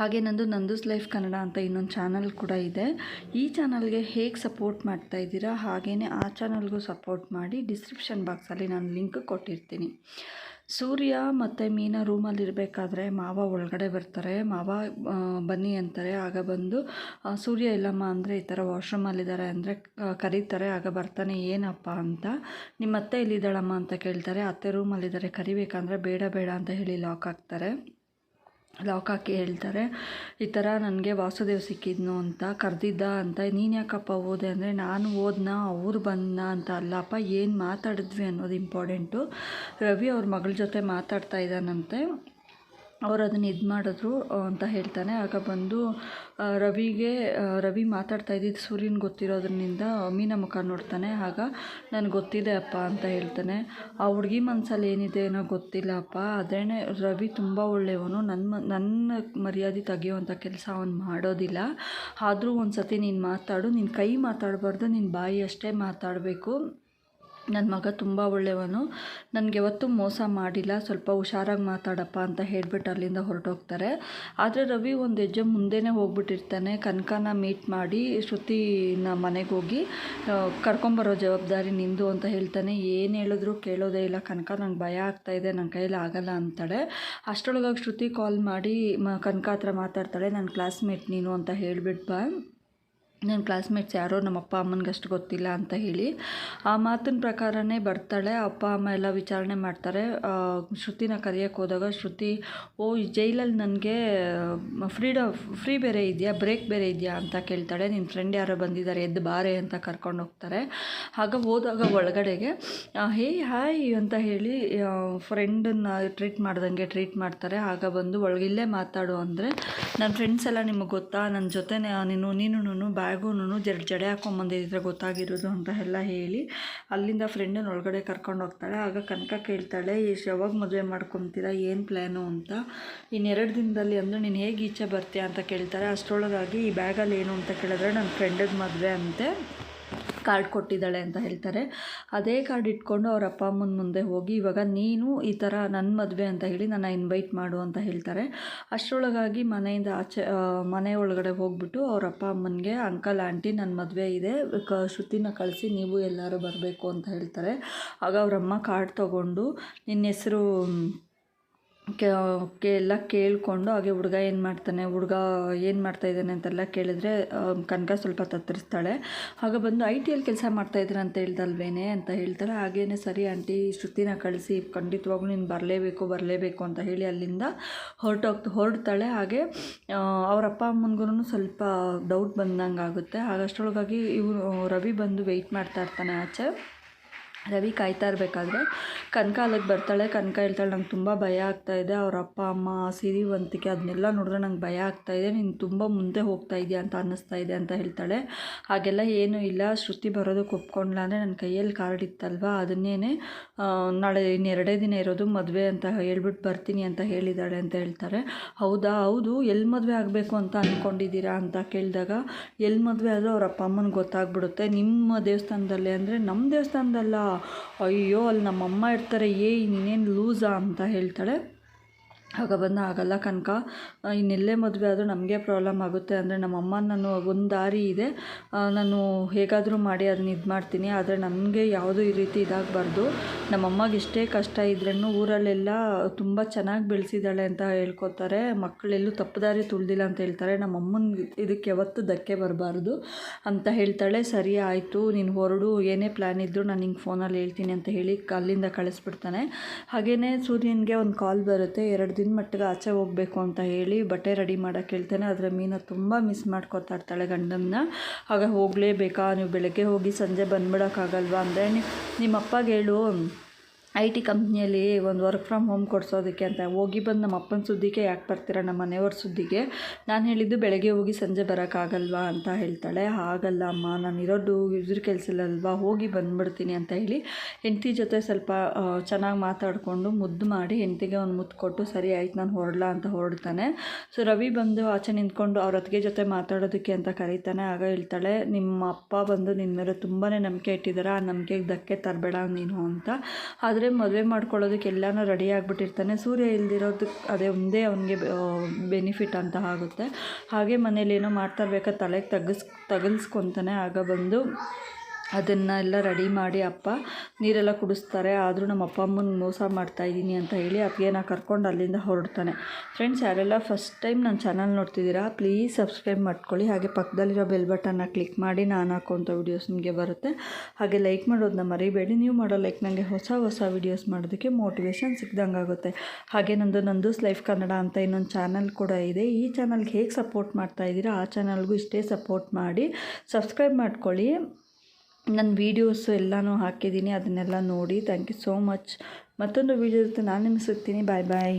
ಹಾಗೆ ನಂದು ನಂದೂಸ್ ಲೈಫ್ ಕನ್ನಡ ಅಂತ ಇನ್ನೊಂದು ಚಾನಲ್ ಕೂಡ ಇದೆ. ಈ ಚಾನಲ್ಗೆ ಹೇಗೆ ಸಪೋರ್ಟ್ ಮಾಡ್ತಾ ಇದ್ದೀರಾ ಹಾಗೆಯೇ ಆ ಚಾನಲ್ಗೂ ಸಪೋರ್ಟ್ ಮಾಡಿ ಡಿಸ್ಕ್ರಿಪ್ಷನ್ ಬಾಕ್ಸಲ್ಲಿ ನಾನು ಲಿಂಕ್ ಕೊಟ್ಟಿರ್ತೀನಿ. ಸೂರ್ಯ ಮತ್ತು ಮೀನಾ ರೂಮಲ್ಲಿರಬೇಕಾದ್ರೆ ಮಾವ ಒಳಗಡೆ ಬರ್ತಾರೆ. ಮಾವ ಬನ್ನಿ ಅಂತಾರೆ. ಆಗ ಬಂದು ಸೂರ್ಯ, ಇಲ್ಲಮ್ಮ ಅಂದರೆ ಈ ಥರ ವಾಶ್ರೂಮಲ್ಲಿದ್ದಾರೆ ಅಂದರೆ ಕರೀತಾರೆ. ಆಗ ಬರ್ತಾನೆ, ಏನಪ್ಪ ಅಂತ? ನಿಮ್ಮ ಅತ್ತೆ ಎಲ್ಲಿದ್ದಾಳಮ್ಮ? ಅಂತ ಕೇಳ್ತಾರೆ. ಅತ್ತೆ ರೂಮಲ್ಲಿದ್ದಾರೆ ಕರಿಬೇಕಂದ್ರೆ ಬೇಡ ಬೇಡ ಅಂತ ಹೇಳಿ ಲಾಕ್ ಹಾಕ್ತಾರೆ. ಲಾಕ್ ಹಾಕಿ ಹೇಳ್ತಾರೆ, ಈ ಥರ ನನಗೆ ವಾಸುದೇವ್ ಸಿಕ್ಕಿದ್ನು ಅಂತ, ಕರೆದಿದ್ದ ಅಂತ, ನೀನು ಯಾಕಪ್ಪ ಓದೆ? ಅಂದರೆ, ನಾನು ಓದ್ನಾ, ಅವ್ರು ಬಂದ ಅಂತ ಅಲ್ಲಪ್ಪ ಏನು ಮಾತಾಡಿದ್ವಿ ಅನ್ನೋದು ಇಂಪಾರ್ಟೆಂಟು ರವಿ ಅವ್ರ ಮಗಳ ಜೊತೆ ಮಾತಾಡ್ತಾ ಇದ್ದಾನಂತೆ. ಅವ್ರು ಅದನ್ನು ಇದು ಮಾಡಿದ್ರು ಅಂತ ಹೇಳ್ತಾನೆ. ಆಗ ಬಂದು ರವಿಗೆ ರವಿ ಮಾತಾಡ್ತಾ ಇದ್ದಿದ್ದು ಸೂರ್ಯನ ಗೊತ್ತಿರೋದ್ರಿಂದ ಮೀನ ಮುಖ ನೋಡ್ತಾನೆ. ಆಗ, ನನಗೆ ಗೊತ್ತಿದೆ ಅಪ್ಪ, ಅಂತ ಹೇಳ್ತಾನೆ. ಆ ಹುಡುಗಿ ಮನಸ್ಸಲ್ಲಿ ಏನಿದೆ ಏನೋ ಗೊತ್ತಿಲ್ಲ ಅಪ್ಪ. ಅದೇ ರವಿ ತುಂಬ ಒಳ್ಳೆಯವನು. ನನ್ನ ನನ್ನ ಮರ್ಯಾದೆ ತೆಗೆಯುವಂಥ ಕೆಲಸ ಅವನು ಮಾಡೋದಿಲ್ಲ. ಆದರೂ ಒಂದು ಸತಿ ನೀನು ಮಾತಾಡು. ನಿನ್ನ ಕೈ ಮಾತಾಡಬಾರ್ದು. ನಿನ್ನ ಬಾಯಿ ಅಷ್ಟೇ ಮಾತಾಡಬೇಕು. ನನ್ನ ಮಗ ತುಂಬ ಒಳ್ಳೆಯವನು. ನನಗೆ ಯಾವತ್ತೂ ಮೋಸ ಮಾಡಿಲ್ಲ. ಸ್ವಲ್ಪ ಹುಷಾರಾಗಿ ಮಾತಾಡಪ್ಪ ಅಂತ ಹೇಳಿಬಿಟ್ಟು ಅಲ್ಲಿಂದ ಹೊರಟೋಗ್ತಾರೆ. ಆದರೆ ರವಿ ಒಂದು ಹೆಜ್ಜೆ ಮುಂದೆನೇ ಹೋಗ್ಬಿಟ್ಟಿರ್ತಾನೆ. ಕನಕನ ಮೀಟ್ ಮಾಡಿ ಶ್ರುತಿನ ಮನೆಗೆ ಹೋಗಿ ಕರ್ಕೊಂಬರೋ ಜವಾಬ್ದಾರಿ ನಿಂದು ಅಂತ ಹೇಳ್ತಾನೆ. ಏನು ಹೇಳಿದ್ರು ಕೇಳೋದೇ ಇಲ್ಲ. ಕನಕ ನಂಗೆ ಭಯ ಆಗ್ತಾ ಇದೆ. ನನ್ನ ಕೈಯಲ್ಲಿ ಆಗಲ್ಲ ಅಂತಾಳೆ. ಅಷ್ಟರೊಳಗಾಗಿ ಶ್ರುತಿ ಕಾಲ್ ಮಾಡಿ, ಮ, ಕನಕ ಹತ್ರ ಮಾತಾಡ್ತಾಳೆ. ನನ್ನ ಕ್ಲಾಸ್ಮೇಟ್ ನೀನು ಅಂತ ಹೇಳಿಬಿಟ್ಟು ಬಾ. ನನ್ನ ಕ್ಲಾಸ್ಮೇಟ್ಸ್ ಯಾರೋ ನಮ್ಮ ಅಪ್ಪ ಅಮ್ಮನಿಗೆ ಅಷ್ಟು ಗೊತ್ತಿಲ್ಲ ಅಂತ ಹೇಳಿ, ಆ ಮಾತಿನ ಪ್ರಕಾರನೇ ಬರ್ತಾಳೆ. ಅಪ್ಪ, ಅಮ್ಮ ಎಲ್ಲ ವಿಚಾರಣೆ ಮಾಡ್ತಾರೆ. ಶ್ರುತಿನ ಕರೆಯೋಕ್ಕೆ ಹೋದಾಗ ಶ್ರುತಿ, ಓ ಜೈಲಲ್ಲಿ ನನಗೆ ಫ್ರೀಡಮ್ ಫ್ರೀ ಬೇರೆ ಇದೆಯಾ? ಬ್ರೇಕ್ ಬೇರೆ ಇದೆಯಾ? ಅಂತ ಕೇಳ್ತಾಳೆ. ನಿನ್ನ ಫ್ರೆಂಡ್ ಯಾರೋ ಬಂದಿದ್ದಾರೆ ಎದ್ದು ಬಾರೆ ಅಂತ ಕರ್ಕೊಂಡು ಹೋಗ್ತಾರೆ. ಆಗ ಹೋದಾಗ ಒಳಗಡೆಗೆ ಹೇ ಹಾಯ್ ಅಂತ ಹೇಳಿ ಫ್ರೆಂಡನ್ನ ಟ್ರೀಟ್ ಮಾಡ್ದಂಗೆ ಟ್ರೀಟ್ ಮಾಡ್ತಾರೆ. ಆಗ ಬಂದು ಒಳಗಿಲ್ಲೇ ಮಾತಾಡು ಅಂದರೆ ನನ್ನ ಫ್ರೆಂಡ್ಸ್ ಎಲ್ಲ ನಿಮಗೆ ಗೊತ್ತಾ? ನನ್ನ ಜೊತೆ ನೀನು ನೀನು ಬ್ಯಾಗುನು ಜಡ್, ಜಡೆ ಹಾಕೊಂಬಂದಿದ್ರೆ ಗೊತ್ತಾಗಿರೋದು ಅಂತ ಎಲ್ಲ ಹೇಳಿ ಅಲ್ಲಿಂದ ಫ್ರೆಂಡನ್ನ ಒಳಗಡೆ ಕರ್ಕೊಂಡು ಹೋಗ್ತಾಳೆ. ಆಗ ಕನಕ ಕೇಳ್ತಾಳೆ ಎಷ್ಟು ಯಾವಾಗ ಮದುವೆ ಮಾಡ್ಕೊತೀರಾ? ಏನು ಪ್ಲ್ಯಾನು ಅಂತ. ಇನ್ನೆರಡು ದಿನದಲ್ಲಿ ಅಂದರೆ ನೀನು ಹೇಗೆ ಈಚೆ ಬರ್ತೀಯ? ಅಂತ ಕೇಳ್ತಾರೆ. ಅಷ್ಟರೊಳಗಾಗಿ ಈ ಬ್ಯಾಗಲ್ಲಿ ಏನು ಅಂತ ಕೇಳಿದ್ರೆ ನನ್ನ ಫ್ರೆಂಡದ ಮದುವೆ ಅಂತೆ. ಕಾರ್ಡ್ ಕೊಟ್ಟಿದ್ದಾಳೆ ಅಂತ ಹೇಳ್ತಾರೆ. ಅದೇ ಕಾರ್ಡ್ ಇಟ್ಕೊಂಡು ಅವ್ರ ಅಪ್ಪ ಅಮ್ಮನ ಮುಂದೆ ಹೋಗಿ, ಇವಾಗ ನೀನು ಈ ಥರ ನನ್ನ ಮದುವೆ ಅಂತ ಹೇಳಿ ನನ್ನ ಇನ್ವೈಟ್ ಮಾಡು ಅಂತ ಹೇಳ್ತಾರೆ. ಅಷ್ಟರೊಳಗಾಗಿ ಮನೆಯಿಂದ ಆಚೆ ಮನೆ ಒಳಗಡೆ ಹೋಗ್ಬಿಟ್ಟು ಅವ್ರ ಅಪ್ಪ ಅಮ್ಮನಿಗೆ ಅಂಕಲ್ ಆಂಟಿ ನನ್ನ ಮದುವೆ ಇದೆ, ಕ, ಶ್ರುತಿನ ಕಳಿಸಿ ನೀವು ಎಲ್ಲರೂ ಬರಬೇಕು ಅಂತ ಹೇಳ್ತಾರೆ. ಆಗ ಅವರಮ್ಮ ಕಾರ್ಡ್ ತೊಗೊಂಡು ನಿನ್ನ ಹೆಸರು ಎಲ್ಲ ಕೇಳಿಕೊಂಡು ಹಾಗೆ ಹುಡುಗ ಏನು ಮಾಡ್ತಾನೆ, ಹುಡುಗ ಏನು ಮಾಡ್ತಾ ಇದ್ದಾನೆ ಅಂತೆಲ್ಲ ಕೇಳಿದ್ರೆ ಕನಕ ಸ್ವಲ್ಪ ತತ್ತರಿಸ್ತಾಳೆ. ಹಾಗೆ ಬಂದು ಐ ಟಿಯಲ್ಲಿ ಕೆಲಸ ಮಾಡ್ತಾ ಇದ್ದೀರ ಅಂತ ಹೇಳ್ದಲ್ವೇನೆ ಅಂತ ಹೇಳ್ತಾರೆ ಹಾಗೇ ಸರಿ ಆಂಟಿ, ಶ್ರುತಿನ ಕಳಿಸಿ, ಖಂಡಿತವಾಗ್ಲೂ ನೀನು ಬರಲೇಬೇಕು ಬರಲೇಬೇಕು ಅಂತ ಹೇಳಿ ಅಲ್ಲಿಂದ ಹೊರಟೋಗ್ ಹೊರಡ್ತಾಳೆ. ಹಾಗೆ ಅವ್ರ ಅಪ್ಪ ಅಮ್ಮನಿಗೂ ಸ್ವಲ್ಪ ಡೌಟ್ ಬಂದಂಗೆ ಆಗುತ್ತೆ ಹಾಗಷ್ಟರೊಳಗಾಗಿ ಇವರು ರವಿ ಬಂದು ವೆಯ್ಟ್ ಮಾಡ್ತಾ ಇರ್ತಾನೆ ಆಚೆ. ರವಿ ಕಾಯ್ತಾ ಇರಬೇಕಾದ್ರೆ ಕನಕ ಅಲ್ಲಿಗೆ ಬರ್ತಾಳೆ ಕನಕ ಹೇಳ್ತಾಳೆ, ನಂಗೆ ತುಂಬ ಭಯ ಆಗ್ತಾ ಇದೆ, ಅವ್ರ ಅಪ್ಪ, ಅಮ್ಮ, ಸಿರಿವಂತಿಕೆ ಅದನ್ನೆಲ್ಲ ನೋಡಿದ್ರೆ ನಂಗೆ ಭಯ ಆಗ್ತಾ ಇದೆ, ನೀನು ತುಂಬ ಮುಂದೆ ಹೋಗ್ತಾ ಇದೆಯಾ ಅಂತ ಅನ್ನಿಸ್ತಾ ಇದೆ ಅಂತ ಹೇಳ್ತಾಳೆ. ಹಾಗೆಲ್ಲ ಏನೂ ಇಲ್ಲ, ಶ್ರುತಿ ಬರೋದಕ್ಕೆ ಒಪ್ಕೊಂಡ್ಲ ಅಂದರೆ ನನ್ನ ಕೈಯಲ್ಲಿ ಕಾರ್ಡ್ ಇತ್ತಲ್ವ, ಅದನ್ನೇನೆ ನಾಳೆ ಇನ್ನೆರಡೇ ದಿನ ಇರೋದು, ಮದುವೆ ಅಂತ ಹೇಳ್ಬಿಟ್ಟು ಬರ್ತೀನಿ ಅಂತ ಹೇಳಿದ್ದಾಳೆ ಅಂತ ಹೇಳ್ತಾರೆ. ಹೌದಾ? ಹೌದು ಎಲ್ಲಿ ಮದುವೆ ಆಗಬೇಕು ಅಂತ ಅಂದ್ಕೊಂಡಿದ್ದೀರಾ ಅಂತ ಕೇಳಿದಾಗ ಎಲ್ಲಿ ಮದುವೆ ಆದರೂ ಅವ್ರ ಅಪ್ಪ ಅಮ್ಮನಿಗೆ ಗೊತ್ತಾಗ್ಬಿಡುತ್ತೆ. ನಿಮ್ಮ ದೇವಸ್ಥಾನದಲ್ಲಿ ಅಂದರೆ ನಮ್ಮ ದೇವಸ್ಥಾನದಲ್ಲ ಅಯ್ಯೋ ಅಲ್ಲಿ ನಮ್ಮಮ್ಮ ಇರ್ತಾರೆ ಏ ನೀನೇನು ಲೂಸಾ ಅಂತ ಹೇಳ್ತಾಳೆ. ಆಗ ಬಂದು, ಆಗಲ್ಲ ಕನಕ ಇನ್ನೆಲ್ಲೇ ಮದುವೆ ಆದರೂ ನಮಗೆ ಪ್ರಾಬ್ಲಮ್ ಆಗುತ್ತೆ. ಅಂದರೆ ನಮ್ಮಮ್ಮ ನಾನು ಒಂದು ದಾರಿ ಇದೆ. ನಾನು ಹೇಗಾದರೂ ಮಾಡಿ ಅದನ್ನ ಇದು ಮಾಡ್ತೀನಿ. ಆದರೆ ನನಗೆ ಯಾವುದೂ ಈ ರೀತಿ ಇದಾಗಬಾರ್ದು. ನಮ್ಮಮ್ಮಗೆ ಎಷ್ಟೇ ಕಷ್ಟ ಇದ್ರೂ ಊರಲ್ಲೆಲ್ಲ ತುಂಬ ಚೆನ್ನಾಗಿ ಬೆಳೆಸಿದ್ದಾಳೆ ಅಂತ ಹೇಳ್ಕೊತಾರೆ. ಮಕ್ಕಳೆಲ್ಲೂ ತಪ್ಪು ದಾರಿ ತುಳಿದಿಲ್ಲ ಅಂತ ಹೇಳ್ತಾರೆ. ನಮ್ಮಮ್ಮನ ಇದಕ್ಕೆ ಯಾವತ್ತೂ ಧಕ್ಕೆ ಬರಬಾರ್ದು ಅಂತ ಹೇಳ್ತಾಳೆ. ಸರಿ, ಆಯಿತು. ನೀನು ಹೊರಡು. ಏನೇ ಪ್ಲ್ಯಾನ್ ಇದ್ದರೂ ನಾನು ನಿಂಗೆ ಫೋನಲ್ಲಿ ಹೇಳ್ತೀನಿ ಅಂತ ಹೇಳಿ ಅಲ್ಲಿಂದ ಕಳಿಸ್ಬಿಡ್ತಾನೆ. ಹಾಗೆಯೇ ಸೂರ್ಯನಿಗೆ ಒಂದು ಕಾಲ್ ಬರುತ್ತೆ. ಎರಡು ದಿನ ಮಟ್ಟಿಗೆ ಆಚೆ ಹೋಗಬೇಕು ಅಂತ ಹೇಳಿ ಬಟ್ಟೆ ರೆಡಿ ಮಾಡೋಕೆ ಹೇಳ್ತಾನೆ. ಆದರೆ ಮೀನ ತುಂಬ ಮಿಸ್ ಮಾಡ್ಕೊತಾ ಇರ್ತಾಳೆ ಗಂಡನ್ನ. ಆಗ ಹೋಗಲೇಬೇಕಾ? ನೀವು ಬೆಳಗ್ಗೆ ಹೋಗಿ ಸಂಜೆ ಬಂದ್ಬಿಡೋಕ್ಕಾಗಲ್ವಾ ಅಂದರೆ ನಿಮ್ಮ ಅಪ್ಪಗೆ ಹೇಳು ಐ ಟಿ ಕಂಪ್ನಿಯಲ್ಲಿ ಒಂದು ವರ್ಕ್ ಫ್ರಮ್ ಹೋಮ್ ಕೊಡಿಸೋದಕ್ಕೆ ಅಂತ ಹೋಗಿ ಬಂದು ನಮ್ಮ ಅಪ್ಪನ ಸುದ್ದಿಗೆ, ಯಾಕೆ ಬರ್ತೀರಾ ನಮ್ಮ ಮನೆಯವ್ರ ಸುದ್ದಿಗೆ? ನಾನು ಹೇಳಿದ್ದು ಬೆಳಗ್ಗೆ ಹೋಗಿ ಸಂಜೆ ಬರೋಕ್ಕಾಗಲ್ವಾ ಅಂತ ಹೇಳ್ತಾಳೆ. ಆಗಲ್ಲ ಅಮ್ಮ, ನಾನು ಇರೋದು ಇದ್ರ ಕೆಲಸಲ್ಲಲ್ವಾ ಹೋಗಿ ಬಂದುಬಿಡ್ತೀನಿ ಅಂತ ಹೇಳಿ ಹೆಂಡತಿ ಜೊತೆ ಸ್ವಲ್ಪ ಚೆನ್ನಾಗಿ ಮಾತಾಡಿಕೊಂಡು ಮುದ್ದು ಮಾಡಿ ಹೆಂಡತಿಗೆ ಒಂದು ಮುದ್ದು ಕೊಟ್ಟು, ಸರಿ ಆಯ್ತು, ನಾನು ಹೊರಡ್ಲಾ ಅಂತ ಹೊರಡ್ತಾನೆ. ಸೊ ರವಿ ಬಂದು ಆಚೆ ನಿಂತ್ಕೊಂಡು ಅವ್ರ ಅತ್ತಿಗೆ ಜೊತೆ ಮಾತಾಡೋದಕ್ಕೆ ಅಂತ ಕರೀತಾನೆ. ಆಗ ಹೇಳ್ತಾಳೆ, ನಿಮ್ಮ ಅಪ್ಪ ಬಂದು ನಿನ್ನ ಮೇಲೆ ತುಂಬಾ ನಂಬಿಕೆ ಇಟ್ಟಿದ್ದಾರೆ ಆ ನಂಬಿಕೆಗೆ ಧಕ್ಕೆ ತರಬೇಡ ನೀನು ಅಂತ. ಆದರೆ ಮದುವೆ ಮಾಡ್ಕೊಳ್ಳೋದಕ್ಕೆ ಎಲ್ಲನೂ ರೆಡಿ ಆಗಿಬಿಟ್ಟಿರ್ತಾನೆ. ಸೂರ್ಯ ಇಲ್ದಿರೋದಕ್ಕೆ ಅದೇ ಒಂದೇ ಅವನಿಗೆ ಬೆನಿಫಿಟ್ ಅಂತ ಆಗುತ್ತೆ. ಹಾಗೆ ಮನೇಲಿ ಏನೋ ಮಾಡ್ತಾ ಇರ್ಬೇಕಾದ್ರೆ ತಲೆಗೆ ತಗಸ್ ತಗಲ್ಸ್ಕೊತಾನೆ ಆಗ ಬಂದು ಅದನ್ನು ಎಲ್ಲ ರೆಡಿ ಮಾಡಿ ಅಪ್ಪ ನೀರೆಲ್ಲ ಕುಡಿಸ್ತಾರೆ. ಆದರೂ ನಮ್ಮ ಅಪ್ಪ ಅಮ್ಮನ ಮೋಸ ಮಾಡ್ತಾಯಿದ್ದೀನಿ ಅಂತ ಹೇಳಿ ಅತ್ತಿಗೆನ ಕರ್ಕೊಂಡು ಅಲ್ಲಿಂದ ಹೊರಡ್ತಾನೆ. ಫ್ರೆಂಡ್ಸ್ ಯಾರೆಲ್ಲ ಫಸ್ಟ್ ಟೈಮ್ ನನ್ನ ಚಾನಲ್ ನೋಡ್ತಿದ್ದೀರಾ ಪ್ಲೀಸ್ ಸಬ್ಸ್ಕ್ರೈಬ್ ಮಾಡ್ಕೊಳ್ಳಿ. ಹಾಗೆ ಪಕ್ಕದಲ್ಲಿರೋ ಬೆಲ್ ಬಟನ್ನ ಕ್ಲಿಕ್ ಮಾಡಿ ನಾನು ಹಾಕೋಂಥ ವೀಡಿಯೋಸ್ ನಿಮಗೆ ಬರುತ್ತೆ. ಹಾಗೆ ಲೈಕ್ ಮಾಡೋದನ್ನ ಮರಿಬೇಡಿ. ನೀವು ಮಾಡೋ ಲೈಕ್ ನನಗೆ ಹೊಸ ಹೊಸ ವೀಡಿಯೋಸ್ ಮಾಡೋದಕ್ಕೆ ಮೋಟಿವೇಶನ್ ಸಿಕ್ದಂಗೆ ಆಗುತ್ತೆ. ಹಾಗೆ ನಂದು ನಂದೂಸ್ ಲೈಫ್ ಕನ್ನಡ ಅಂತ ಇನ್ನೊಂದು ಚಾನಲ್ ಕೂಡ ಇದೆ. ಈ ಚಾನಲ್ಗೆ ಹೇಗೆ ಸಪೋರ್ಟ್ ಮಾಡ್ತಾ ಇದ್ದೀರಾ, ಆ ಚಾನಲ್ಗೂ ಇಷ್ಟೇ ಸಪೋರ್ಟ್ ಮಾಡಿ. ಸಬ್ಸ್ಕ್ರೈಬ್ ಮಾಡ್ಕೊಳ್ಳಿ. ನನ್ನ ವೀಡಿಯೋಸು ಎಲ್ಲನೂ ಹಾಕಿದ್ದೀನಿ, ಅದನ್ನೆಲ್ಲ ನೋಡಿ. ಥ್ಯಾಂಕ್ ಯು ಸೋ ಮಚ್ ಮತ್ತೊಂದು ವೀಡಿಯೋ ಜೊತೆ ನಾನು ನಿಮ್ಮ ಸಿಗ್ತೀನಿ. ಬಾಯ್ ಬಾಯ್